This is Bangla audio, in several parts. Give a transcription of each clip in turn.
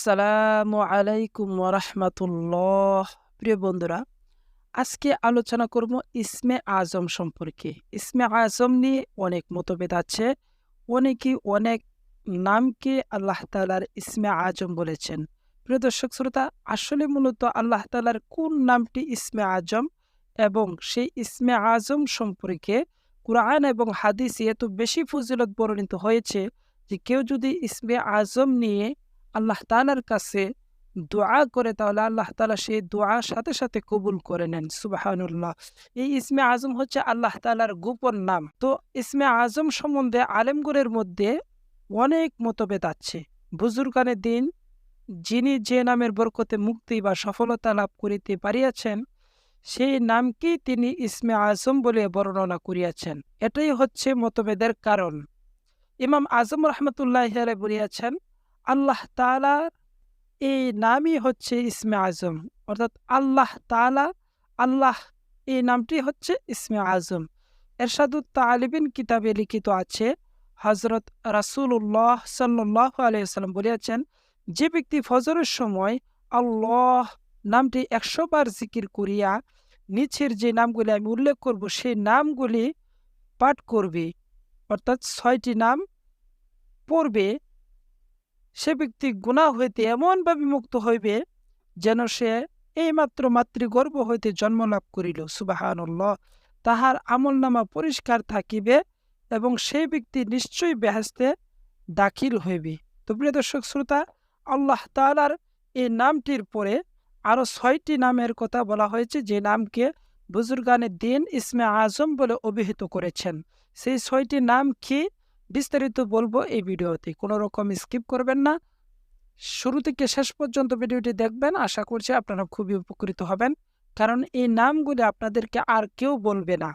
আসসালামু আলাইকুম প্রিয় বন্ধুরা, আজকে আলোচনা করব ইসমে আজম সম্পর্কে। ইসমে আজম নিয়ে অনেক মতভেদ আছে, অনেকে অনেক নামকে আল্লাহ তালার ইসমে আজম বলেছেন। প্রিয় দর্শক শ্রোতা, আসলে মূলত আল্লাহ তালার কোন নামটি ইসমে আজম এবং সেই ইসমে আজম সম্পর্কে কোরআন এবং হাদিস এত বেশি ফজিলত বর্ণিত হয়েছে যে কেউ যদি ইসমে আজম নিয়ে আল্লাহ তালার কাছে দোয়া করে তাহলে আল্লাহ তালা সেই দোয়া সাথে সাথে কবুল করে নেন, সুবাহানুল্লাহ। এই ইসমে আজম হচ্ছে আল্লাহ তালার গোপন নাম। তো ইসমে আজম সম্বন্ধে আলেমগুরের মধ্যে অনেক মতভেদ আছে। বুজুর্গানের দিন যিনি যে নামের বরকতে মুক্তি বা সফলতা লাভ করিতে পারিয়াছেন, সেই নামকেই তিনি ইসমে আজম বলে বর্ণনা করিয়াছেন। এটাই হচ্ছে মতভেদের কারণ। ইমাম আজম রহমতুল্লাহ বলিয়াছেন আল্লাহ তালার এই নামই হচ্ছে ইসমে আজম। অর্থাৎ আল্লাহ তালা আল্লাহ এই নামটি হচ্ছে ইসমে আজম। এরশাদুত তালিবিন কিতাবে লিখিত আছে হজরত রাসুল্লাহ সাল্লাহ আলিয়াল্লাম বলিয়াছেন যে ব্যক্তি ফজরের সময় আল্লাহ নামটি একশো বার জিকির করিয়া নিচের যে নামগুলি আমি উল্লেখ করব, সেই নামগুলি পাঠ করবে। অর্থাৎ ছয়টি নাম পড়বে। সে ব্যক্তি গুণা হইতে এমনভাবে মুক্ত হইবে যেন সে এইমাত্র মাতৃগর্ভ হইতে জন্ম লাভ করিল। সুবাহানুল্লাহ। তাহার আমল নামা পরিষ্কার থাকিবে এবং সেই ব্যক্তি নিশ্চয়ই বেহেস্তে দাখিল হইবে। তো প্রিয় দর্শক, শ্রোতা, আল্লাহ তালার এই নামটির পরে আরও ছয়টি নামের কথা বলা হয়েছে যে নামকে বুজুর্গানের দিন ইসমে আজম বলে অভিহিত করেছেন। সেই ছয়টি নাম কি? বিস্তারিত বলব এই ভিডিওতে। কোনো রকম স্কিপ করবেন না। শুরু থেকে শেষ পর্যন্ত ভিডিওটি দেখবেন। আশা করছি আপনারা খুবই উপকৃত হবেন। কারণ এই নামগুলি আপনাদেরকে আর কেউ বলবে না।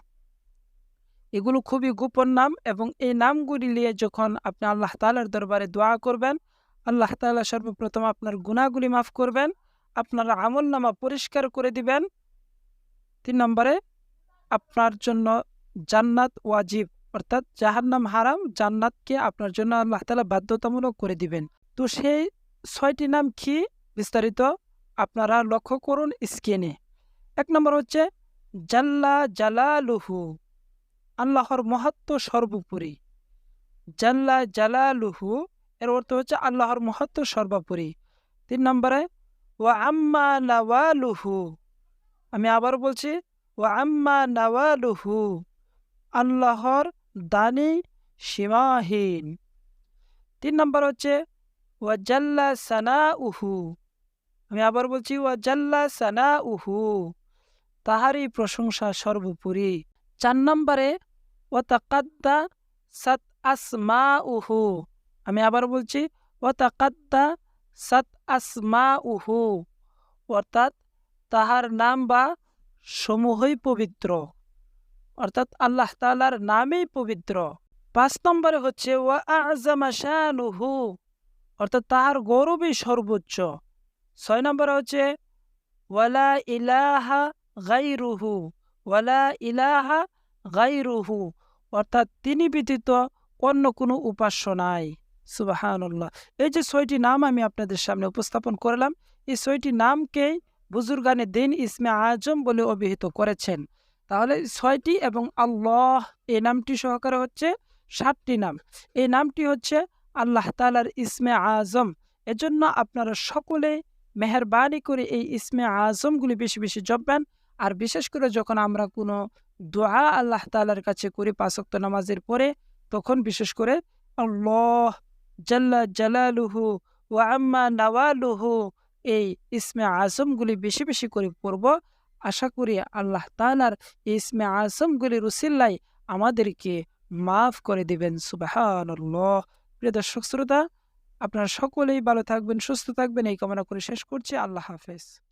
এগুলো খুবই গোপন নাম এবং এই নামগুলি নিয়ে যখন আপনি আল্লাহ তালার দরবারে দোয়া করবেন, আল্লাহ তালা সর্বপ্রথম আপনার গুণাগুলি মাফ করবেন, আপনার আমল নামা পরিষ্কার করে দিবেন। তিন নম্বরে, আপনার জন্য জান্নাত ওয়াজিব। অর্থাৎ জাহান্নাম হারাম, জান্নাতকে আপনার জন্য আল্লাহ তালা বাধ্যতামূলক করে দিবেন। তো সেই ছয়টি নাম কি? বিস্তারিত আপনারা লক্ষ্য করুন স্ক্রিনে এক নম্বর হচ্ছে, জাল্লা জালালুহু, আল্লাহর মহত্ব সর্বোপরি। জাল্লা জালালুহু, এর অর্থ হচ্ছে আল্লাহর মহত্ব সর্বোপরি। তিন নম্বরে ও আম্মা নাওয়ালুহু, আমি আবার বলছি ও আম্মা নাওয়ালুহু, আল্লাহর দানি সীমাহীন তিন নম্বর হচ্ছে ওয়াজাল্লা সানা উহু আমি আবার বলছি ওয়াজাল্লা সানা উহু তাহারই প্রশংসা সর্বোপরি। চার নম্বরে ও তাকাদ্দা সাত আসমা উহু আমি আবার বলছি ও তাকাদ্দা সাত আসমা উহু অর্থাৎ তাহার নাম বা সমূহই পবিত্র। অর্থাৎ আল্লাহ তালার নামেই পবিত্র। পাঁচ নম্বরে হচ্ছে, ওয়া অর্থাৎ তাহার গৌরবই সর্বোচ্চ। ছয় নম্বরে হচ্ছে, ওয়ালা ইলাহা গাইরুহু ওয়ালা ইলাহা গাইরুহু অর্থাৎ তিনি ব্যতীত অন্য কোনো উপাস্য নাই। সুবাহানুল্লাহ। এই যে ছয়টি নাম আমি আপনাদের সামনে উপস্থাপন করলাম, এই ছয়টি নামকেই বুজুর্গানে দিন ইসমে আজম বলে অভিহিত করেছেন। তাহলে ছয়টি এবং আল্লাহ এই নামটি সহকারে হচ্ছে সাতটি নাম। এই নামটি হচ্ছে আল্লাহ তালার ইসমে আজম। এজন্য আপনারা সকলে মেহরবানি করে এই ইসমে আজমগুলি বেশি বেশি জপবেন। আর বিশেষ করে যখন আমরা কোনো দোয়া আল্লাহ তালার কাছে করি পাঁচক্ত নামাজের পরে, তখন বিশেষ করে আল্লাহ জাল্লা জালালুহু ও আম্মা নওয়ালুহু এই ইসমে আজমগুলি বেশি বেশি করে পড়ব। আশা করি আল্লাহ তালার ইসমে আজমগুলির রুসিল্লাই আমাদেরকে মাফ করে দেবেন সুবাহ প্রিয় দর্শক শ্রোতা, আপনারা সকলেই ভালো থাকবেন, সুস্থ থাকবেন, এই কামনা করে শেষ করছি। আল্লাহ হাফেজ।